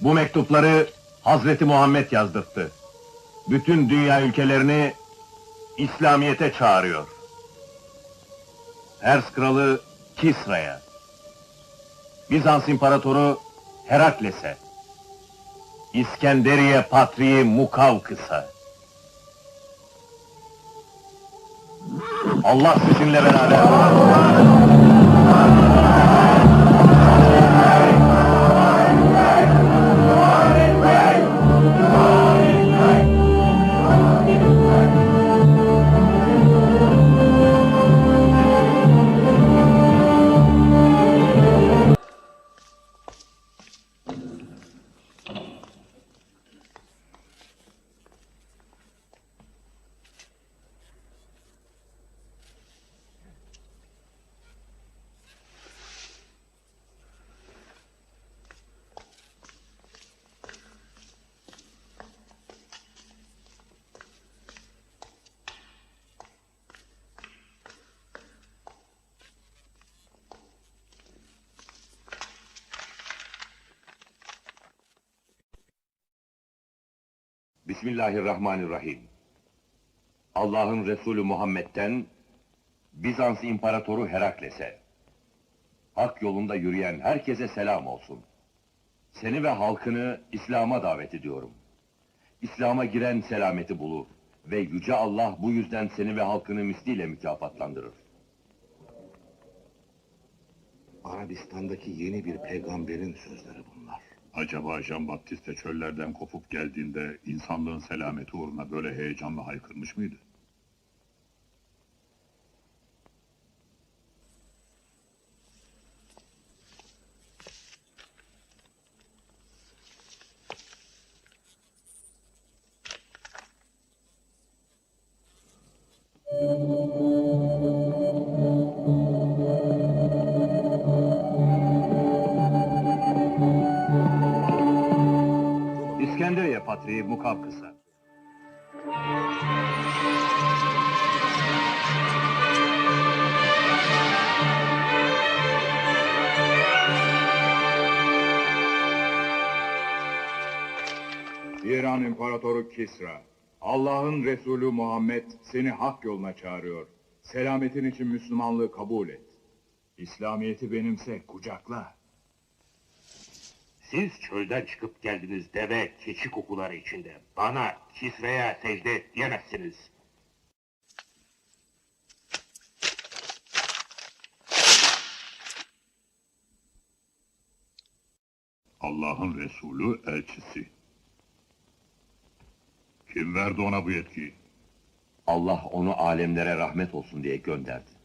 Bu mektupları Hazreti Muhammed yazdırttı. Bütün dünya ülkelerini İslamiyete çağırıyor. Pers kralı Kisra'ya, Bizans imparatoru Herakles'e, İskenderiye patriği Mukavkıs'a. Allah sizinle beraber. Bismillahirrahmanirrahim. Allah'ın Resulü Muhammed'den Bizans İmparatoru Herakles'e, hak yolunda yürüyen herkese selam olsun. Seni ve halkını İslam'a davet ediyorum. İslam'a giren selameti bulur ve Yüce Allah bu yüzden seni ve halkını misliyle mükafatlandırır. Arabistan'daki yeni bir peygamberin sözleri bunlar. Acaba Jean Baptiste çöllerden kopup geldiğinde insanlığın selameti uğruna böyle heyecanla haykırmış mıydı? İskenderiye patriği Mukavkıs'a. İran İmparatoru Kisra, Allah'ın Resulü Muhammed seni hak yoluna çağırıyor. Selametin için Müslümanlığı kabul et. İslamiyeti benimse, kucakla. Siz çölden çıkıp geldiniz deve, keçi kokuları içinde. Bana, Kisre'ye secde et diyemezsiniz. Allah'ın Resulü elçisi. Kim verdi ona bu yetkiyi? Allah onu alemlere rahmet olsun diye gönderdi.